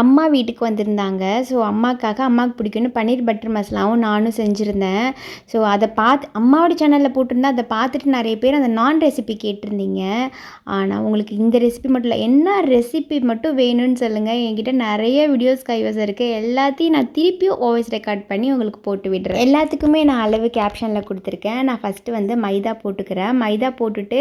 அம்மா வீட்டுக்கு வந்திருந்தாங்க. ஸோ அம்மாக்காக அம்மாவுக்கு பிடிக்கும்னு பன்னீர் பட்டர் மசாலாவும் நானும் செஞ்சுருந்தேன். ஸோ அதை பார்த்து அம்மாவோட சேனலில் போட்டிருந்தா அதை பார்த்துட்டு நிறைய பேர் அந்த நான் ரெசிபி கேட்டிருந்தீங்க. ஆனால் உங்களுக்கு இந்த ரெசிபி மட்டும் இல்லை என்ன ரெசிபி மட்டும் வேணும்னு சொல்லுங்கள் என்கிட்ட நிறைய வீடியோஸ் கைவசம் இருக்குது எல்லாத்தையும் நான் திருப்பியும் வாய்ஸ் ரெக்கார்ட் பண்ணி உங்களுக்கு போட்டு விடுறேன். எல்லாத்துக்குமே நான் அளவு கேப்ஷனில் கொடுத்துருக்கேன். நான் ஃபஸ்ட்டு வந்து மைதா போட்டுக்கிறேன். மைதா போட்டுட்டு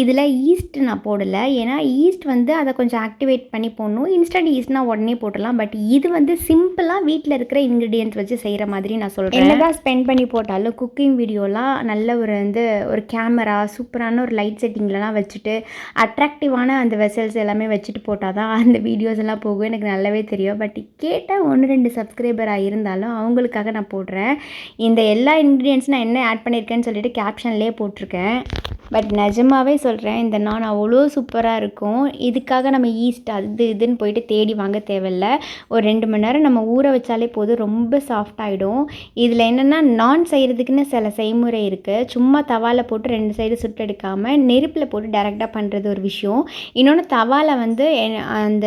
இதில் ஈஸ்ட் நான் போடலை. ஏன்னா ஈஸ்ட் வந்து அதை கொஞ்சம் ஆக்டிவேட் பண்ணி போடணும். இன்ஸ்டன்ட் ஈஸ்ட்னா உடனே போட்டுடலாம். பட் இது வந்து சிம்பிளாக வீட்டில் இருக்கிற இன்க்ரீடியன்ட் வச்சு செய்கிற மாதிரி நான் சொல்கிறேன் என்னதான் ஸ்பெண்ட் பண்ணி போட்டாலும் குக்கிங் வீடியோலாம் நல்ல ஒரு வந்து ஒரு கேமரா சூப்பரான ஒரு லைட் செட்டிங்லலாம் வச்சுட்டு அட்ராக்டிவான அந்த வெசல்ஸ் எல்லாமே வச்சுட்டு போட்டால் தான் அந்த வீடியோஸ் எல்லாம் போகும். எனக்கு நல்லாவே தெரியும். பட் கேட்டால் ஒன்று ரெண்டு சப்ஸ்கிரைபராக இருந்தாலும் அவங்களுக்காக நான் போடுறேன். இந்த எல்லா இன்க்ரீடியன்ஸ் நான் என்ன ஆட் பண்ணியிருக்கேன்னு சொல்லிட்டு கேப்ஷன்லேயே போட்டிருக்கேன். பட் நிஜமாவே சொல்கிறேன் இந்த நான் அவ்வளோ சூப்பராக இருக்கும். இதுக்காக நம்ம ஈஸ்ட் அது இதுன்னு போயிட்டு தேடி வாங்க தேவையில்ல. ஒரு ரெண்டு மணி நேரம் நம்ம ஊற வச்சாலே போதும் ரொம்ப சாஃப்ட் ஆகிடும் இதில் என்னென்னா நான் செய்கிறதுக்குன்னு சில செய்முறை இருக்குது சும்மா தவாவில் போட்டு ரெண்டு சைடு சுட்டெடுக்காமல் நெருப்பில் போட்டு டேரெக்டாக பண்ணுறது ஒரு விஷயம். இன்னொன்று தவாவில் வந்து அந்த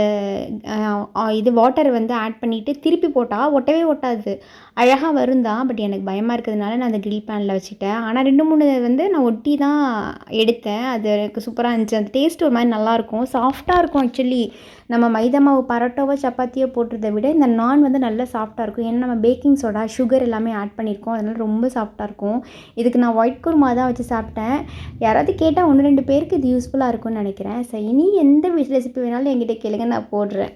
இது வாட்டர் வந்து ஆட் பண்ணிவிட்டு திருப்பி போட்டால் ஒட்டவே ஒட்டாது. அழகாக வரும் தான் பட் எனக்கு பயமாக இருக்கிறதுனால நான் அந்த கிரில் பேனில் வச்சுட்டேன். ஆனால் ரெண்டு மூணு வந்து நான் ஒட்டி தான் எடுத்தேன். அது எனக்கு சூப்பராக இருந்துச்சு. அந்த டேஸ்ட் ஒரு மாதிரி நல்லாயிருக்கும் சாஃப்டாக இருக்கும் ஆக்சுவலி நம்ம மைதா மாவு பரோட்டாவோ சப்பாத்தியோ போட்டுறதை விட இந்த நான் வந்து நல்லா சாஃப்டாக இருக்கும். ஏன்னா நம்ம பேக்கிங் சோடா சுகர் எல்லாமே ஆட் பண்ணியிருக்கோம் அதனால் ரொம்ப சாஃப்டாக இருக்கும். இதுக்கு நான் ஒயிட் குருமா தான் வச்சு சாப்பிட்டேன். யாராவது கேட்டால் ஒன்று ரெண்டு பேருக்கு இது யூஸ்ஃபுல்லாக இருக்கும்னு நினைக்கிறேன். சரி இனி எந்த ரெசிபி வேணாலும் என்கிட்ட கேளுங்க. நான் போடுறேன்.